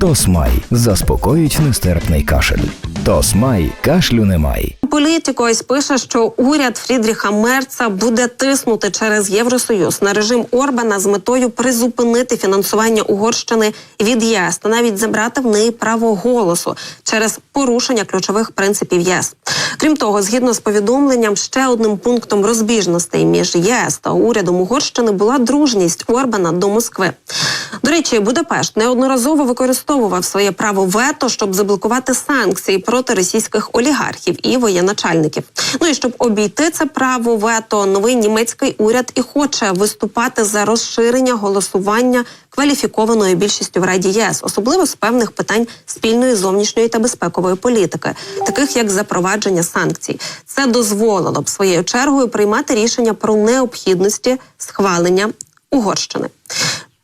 Тосмай заспокоїть нестерпний кашель. Тосмай кашлю немає. Політико ось пише, що уряд Фрідріха Мерца буде тиснути через Євросоюз на режим Орбана з метою призупинити фінансування Угорщини від ЄС та навіть забрати в неї право голосу через порушення ключових принципів ЄС. Крім того, згідно з повідомленням, ще одним пунктом розбіжностей між ЄС та урядом Угорщини була дружність Орбана до Москви. До речі, Будапешт неодноразово використовував своє право вето, щоб заблокувати санкції проти російських олігархів і воєначальників. Ну і щоб обійти це право вето, новий німецький уряд і хоче виступати за розширення голосування кваліфікованою більшістю в Раді ЄС, особливо з певних питань спільної зовнішньої та безпекової політики, таких як запровадження санкцій. Це дозволило б своєю чергою приймати рішення про необхідності схвалення Угорщини.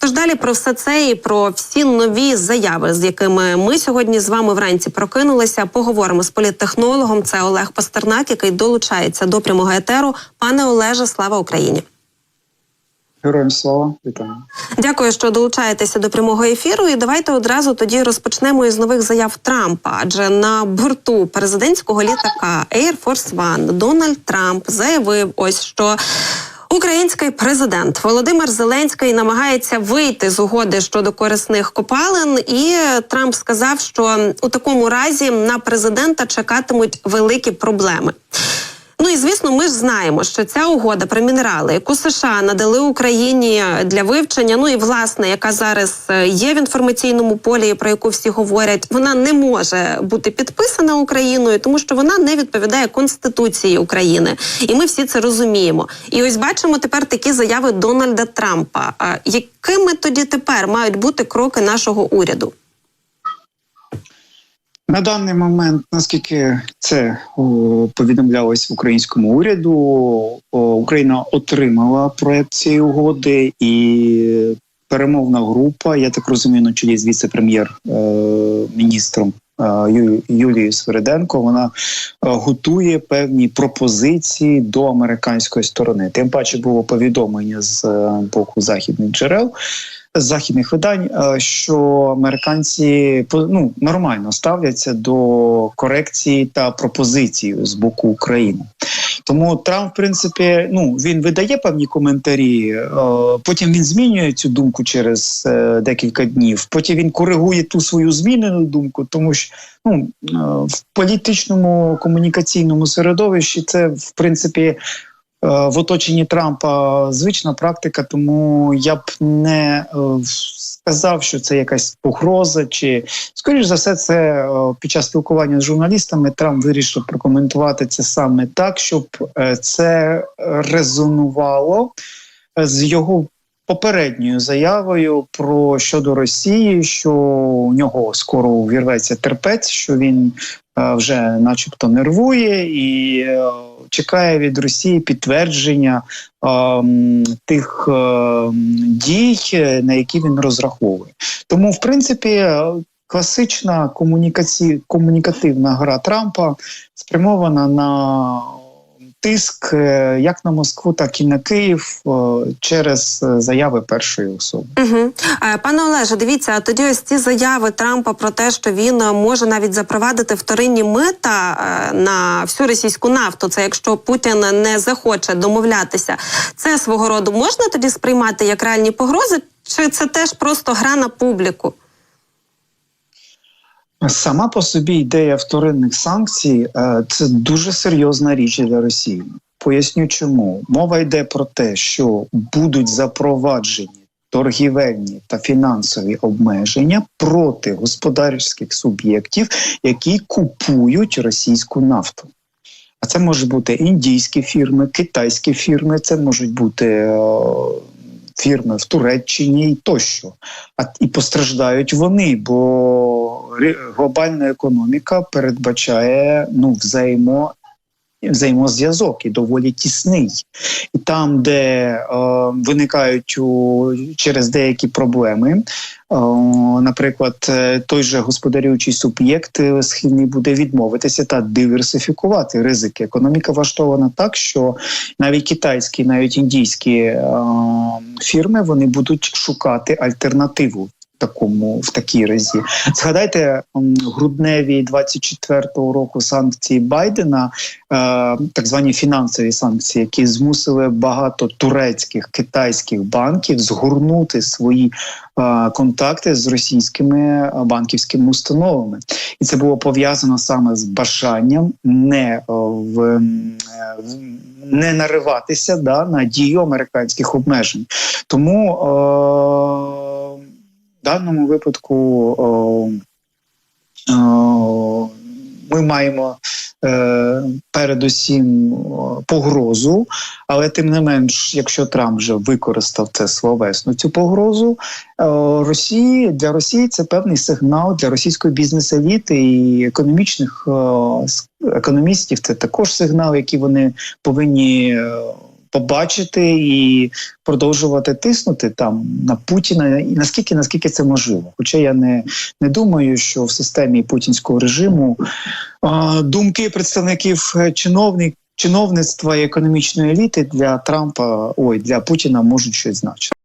Тож далі про все це і про всі нові заяви, з якими ми сьогодні з вами вранці прокинулися. Поговоримо з політтехнологом. Це Олег Пастернак, який долучається до прямого етеру. Пане Олеже, слава Україні! Героям слава, вітаю. Дякую, що долучаєтеся до прямого ефіру. І давайте одразу тоді розпочнемо із нових заяв Трампа. Адже на борту президентського літака Air Force One Дональд Трамп заявив, ось що. Український президент Володимир Зеленський намагається вийти з угоди щодо корисних копалин, і Трамп сказав, що у такому разі на президента чекатимуть великі проблеми. Ну і звісно, ми ж знаємо, що ця угода про мінерали, яку США надали Україні для вивчення, ну і власне, яка зараз е, є в інформаційному полі, про яку всі говорять, вона не може бути підписана Україною, тому що вона не відповідає Конституції України, і ми всі це розуміємо. І ось бачимо тепер такі заяви Дональда Трампа. Якими тоді тепер мають бути кроки нашого уряду? На даний момент, наскільки це повідомлялось в українському уряду, Україна отримала проект цієї угоди, і перемовна група, я так розумію, на чолі з віце-прем'єр-міністром е, Юлією Свириденко, вона е, готує певні пропозиції до американської сторони. Тим паче було повідомлення з е, боку західних джерел західних видань, е, що американці ну, нормально ставляться до корекції та пропозицій з боку України. Тому Трамп, в принципі, ну він видає певні коментарі. е, Потім він змінює цю думку через е, декілька днів. Потім він коригує ту свою змінену думку, тому що ну в політичному комунікаційному середовищі це в принципі. Е, В оточенні Трампа звична практика, тому я б не е, сказав, що це якась погроза, чи скоріш за все, це е, під час спілкування з журналістами Трамп вирішив прокоментувати це саме так, щоб це резонувало з його попередньою заявою про щодо Росії, що у нього скоро увірветься терпець, що він е, вже, начебто, нервує і е, чекає від Росії підтвердження ем, тих ем, дій, е, на які він розраховує. Тому, в принципі, е, класична комунікаці... комунікативна гра Трампа спрямована на тиск е, як на Москву, так і на Київ е, через е, заяви першої особи. Угу. Пане Олеже, дивіться, а тоді ось ці заяви Трампа про те, що він може навіть запровадити вторинні мита на всю російську нафту. Це якщо Путін не захоче домовлятися, це свого роду можна тоді сприймати як реальні погрози, чи це теж просто гра на публіку? Сама по собі ідея вторинних санкцій е, це дуже серйозна річ для Росії. Поясню, чому мова йде про те, що будуть запроваджені торгівельні та фінансові обмеження проти господарських суб'єктів, які купують російську нафту. А це можуть бути індійські фірми, китайські фірми, це можуть бути е, фірми в Туреччині і тощо. А і постраждають вони, бо глобальна економіка передбачає ну взаємо. Взаємозв'язок і доволі тісний, і там, де е, виникають у, через деякі проблеми, е, наприклад, е, той же господарюючий суб'єкт е, схильний буде відмовитися та диверсифікувати ризики. Економіка влаштована так, що навіть китайські, навіть індійські фірми вони будуть шукати альтернативу такому в такій разі. Згадайте грудневі 24-го року санкції Байдена, е, так звані фінансові санкції, які змусили багато турецьких китайських банків згорнути свої е, контакти з російськими е, банківськими установами, і це було пов'язано саме з бажанням не в- не нариватися да, на дію американських обмежень. Тому е, даному випадку е, е, ми маємо е, передусім погрозу, але тим не менш, якщо Трамп вже використав це словесно, цю погрозу е, Росії для Росії це певний сигнал для російської бізнес-еліти і економічних е, економістів. Це також сигнал, який вони повинні. Побачити і продовжувати тиснути там на Путіна і наскільки наскільки це можливо. Хоча я не, не думаю, що в системі путінського режиму а, думки представників е, чиновник, чиновництва і економічної еліти для Трампа, ой, для Путіна можуть щось значити.